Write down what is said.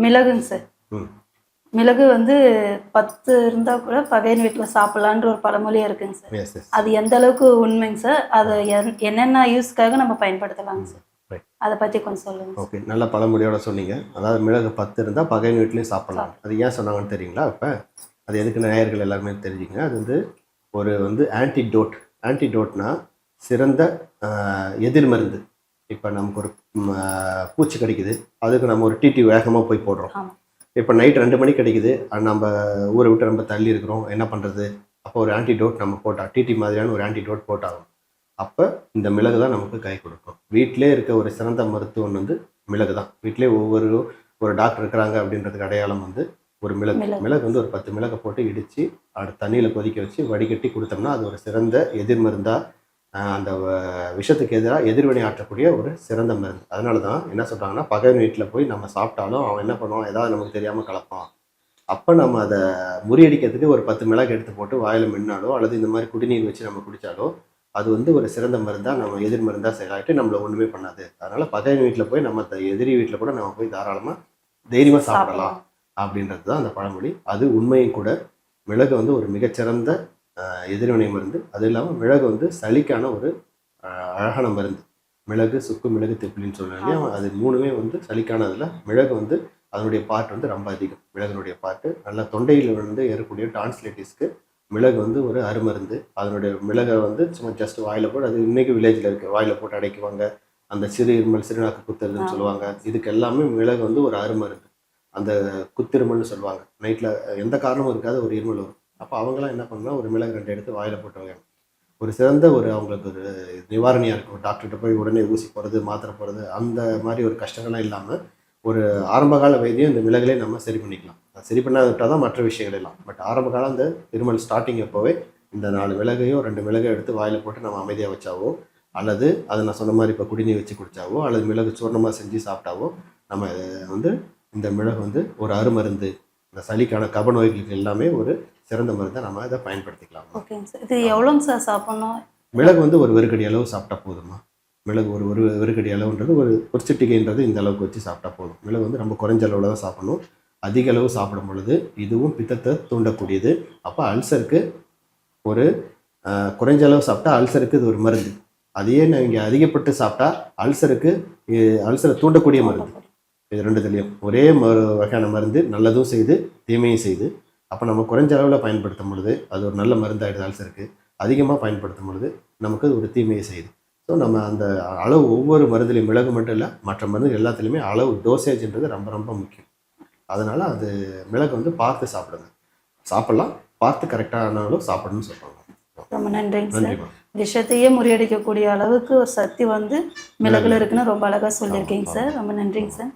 மிளகுங்க sir. மிளகு வந்து பத்து இருந்தால் கூட பகையன் வீட்டில் சாப்பிட்லான்ற ஒரு பழமொழியே இருக்குங்க சார். அது எந்த அளவுக்கு உண்மைங்க சார் அதை என்- என்னென்ன யூஸ்க்காக நம்ம பயன்படுத்தலாங்க சார். அதை பற்றி கொஞ்சம் சொல்லுங்க சார். ஓகே நல்ல பழமொழியோட சொன்னீங்க. அதாவது மிளகு பத்து இருந்தால் பகையன் வீட்லேயும் சாப்பிடலாம். அது ஏன் சொன்னாங்கன்னு தெரியுங்களா இப்போ அது எதுக்கு நேயர்கள் எல்லாருமே தெரிஞ்சுங்க அது வந்து ஒரு வந்து ஆன்டிடோட் ஆன்டிடோட்னா சிறந்த எதிர்மருந்து. இப்போ நமக்கு ஒரு பூச்சி கிடைக்குது. அதுக்கு நம்ம ஒரு டிடி வேகமாக போய் போடுறோம். இப்போ நைட் ரெண்டு மணிக்கு கிடைக்குது. நம்ம ஊரை விட்டு ரொம்ப தள்ளி இருக்கிறோம். என்ன பண்ணுறது அப்போ ஒரு ஆன்டிடோட் நம்ம போட்டா டிடி மாதிரியான ஒரு ஆன்டிடோட் போட்டாகும் அப்போ இந்த மிளகு தான் நமக்கு கை கொடுக்கும். வீட்டிலே இருக்க ஒரு சிறந்த மருத்துவம் வந்து மிளகு தான். வீட்டிலே ஒவ்வொரு ஒரு டாக்டர் இருக்கிறாங்க அப்படின்றதுக்கு அடையாளம் வந்து ஒரு மிளகு. மிளகு. வந்து ஒரு பத்து மிளகை போட்டு இடித்து அது தண்ணியில் கொதிக்க வச்சு வடிகட்டி கொடுத்தோம்னா அது ஒரு சிறந்த எதிர்மருந்தா ஆஹ், அந்த விஷத்துக்கு எதிராக எதிர்வினை ஆற்றக்கூடிய ஒரு சிறந்த மருந்து. அதனால தான் என்ன சொல்கிறாங்கன்னா பகைவன் வீட்டில் போய் நம்ம சாப்பிட்டாலும் அவன் என்ன பண்ணுவான்? ஏதாவது நமக்கு தெரியாமல் கலப்பான். அப்போ நம்ம அதை முறியடிக்கிறதுக்கு ஒரு பத்து மிளகு எடுத்து போட்டு வாயில் மின்னாலோ அல்லது இந்த மாதிரி குடிநீர் வச்சு நம்ம குடித்தாலோ அது வந்து ஒரு சிறந்த மருந்தாக நம்ம எதிர் மருந்தாக செயலாகிட்டு நம்மளை ஒன்றுமே பண்ணாது. அதனால் பகைவன் வீட்டில் போய் நம்ம எதிரி வீட்டில் கூட நம்ம போய் தாராளமாக தைரியமாக சாப்பிடலாம். அப்படின்றது தான் அந்த பழமொழி. அது உண்மையும் கூட மிளகு வந்து ஒரு மிகச்சிறந்த எதிர்வினை மருந்து. அது இல்லாமல் மிளகு வந்து சளிக்கான ஒரு அழகான மருந்து. மிளகு சுக்கு மிளகு திப்பிலின்னு ஆமா. அது மூணுமே வந்து சளிக்கானதில் மிளகு வந்து அதனுடைய பார்ட் வந்து ரொம்ப அதிகம். மிளகுனுடைய பார்ட்டு நல்லா தொண்டையில் வந்து ஏறக்கூடிய டான்ஸ்லேட்டிஸ்க்கு மிளகு வந்து ஒரு அருமருந்து. அதனுடைய மிளகை வந்து சும்மா ஜஸ்ட் வாயில் போட்டு அது இன்னைக்கு வில்லேஜில் இருக்குது வாயில் போட்டு அடைக்குவாங்க. அந்த சிறு இருமல் சிறுநாக்கு குத்துறதுன்னு. சொல்லுவாங்க. இதுக்கு எல்லாமே மிளகு வந்து ஒரு அருமருந்து. அந்த குத்திருமல்னு சொல்லுவாங்க. நைட்டில் எந்த காரணமும் இருக்காது ஒரு இருமல் வரும். அப்போ அவங்களாம் என்ன பண்ணா ஒரு மிளகு ரெண்டு எடுத்து வாயில் போட்டுவாங்க ஒரு சிறந்த ஒரு அவங்களுக்கு ஒரு நிவாரணியாக இருக்கும். டாக்டர்கிட்ட போய் உடனே ஊசி போகிறது மாத்திரை போகிறது அந்த மாதிரி ஒரு கஷ்டங்கள்லாம் இல்லாமல் ஒரு ஆரம்பகால வைத்தியம் இந்த மிளகுலே நம்ம சரி பண்ணிக்கலாம். சரி பண்ணாவிட்டால் தான் மற்ற விஷயங்கள் எல்லாம். பட் ஆரம்பகாலம் அந்த திருமல் ஸ்டார்டிங் அப்போவே இந்த நாலு மிளகையோ ரெண்டு மிளகை எடுத்து வாயில் போட்டு நம்ம அமைதியாக வச்சாவோ அல்லது அதை நான் சொன்ன மாதிரி இப்போ குடிநீர் வச்சு குடித்தாவோ அல்லது மிளகு சூர்ணமாக செஞ்சு சாப்பிட்டாவோ நம்ம வந்து இந்த மிளகு வந்து ஒரு அருமருந்து இந்த சளிக்கான கப நோய்களுக்கு எல்லாமே ஒரு சிறந்த மருந்தை நம்ம அதை பயன்படுத்திக்கலாம். ஓகேங்க சார் இது எவ்வளோங்க சார் சாப்பிட்ணும்? மிளகு வந்து ஒரு வெறுக்கடி அளவு சாப்பிட்டா போதுமா? மிளகு ஒரு ஒரு வெறுக்கடி அளவுன்றது ஒரு ஒரு சிட்டிகைன்றது இந்த அளவுக்கு வச்சு சாப்பிட்டா போதும். மிளகு வந்து ரொம்ப குறைஞ்ச அளவில் தான் சாப்பிடணும். அதிக அளவு சாப்பிடும் பொழுது இதுவும் பித்தத்தை தூண்டக்கூடியது. அப்போ அல்சருக்கு ஒரு குறைஞ்ச அளவு சாப்பிட்டா அல்சருக்கு இது ஒரு மருந்து. அதையே நீங்கள் அதிகப்பட்டு சாப்பிட்டா அல்சருக்கு அல்சரை தூண்டக்கூடிய மருந்து. இது ரெண்டுத்துலேயும். ஒரே மரு வகையான மருந்து நல்லதும் செய்து தீமையும் செய்து அப்போ நம்ம குறைஞ்ச அளவில் பயன்படுத்தும் பொழுது அது ஒரு நல்ல மருந்தாயிடுது அல்சருக்கு அதிகமாக பயன்படுத்தும் பொழுது நமக்கு அது ஒரு தீமையை செய்யுது. ஸோ நம்ம அந்த அளவு ஒவ்வொரு மருந்துலையும் மிளகு மட்டும் இல்லை மற்ற மருந்து எல்லாத்துலேயுமே அளவு டோசேஜ்ன்றது ரொம்ப ரொம்ப முக்கியம். அதனால் அது மிளகு வந்து பார்த்து சாப்பிடுங்க. சாப்பிட்லாம் பார்த்து கரெக்டான அளவு சாப்பிடணும்னு சொல்கிறாங்க ரொம்ப நன்றிங்க சார். விஷத்தையே முறியடிக்கக்கூடிய அளவுக்கு ஒரு சக்தி வந்து மிளகுல இருக்குன்னு ரொம்ப அழகாக சொல்லியிருக்கீங்க சார். ரொம்ப நன்றிங்க சார்.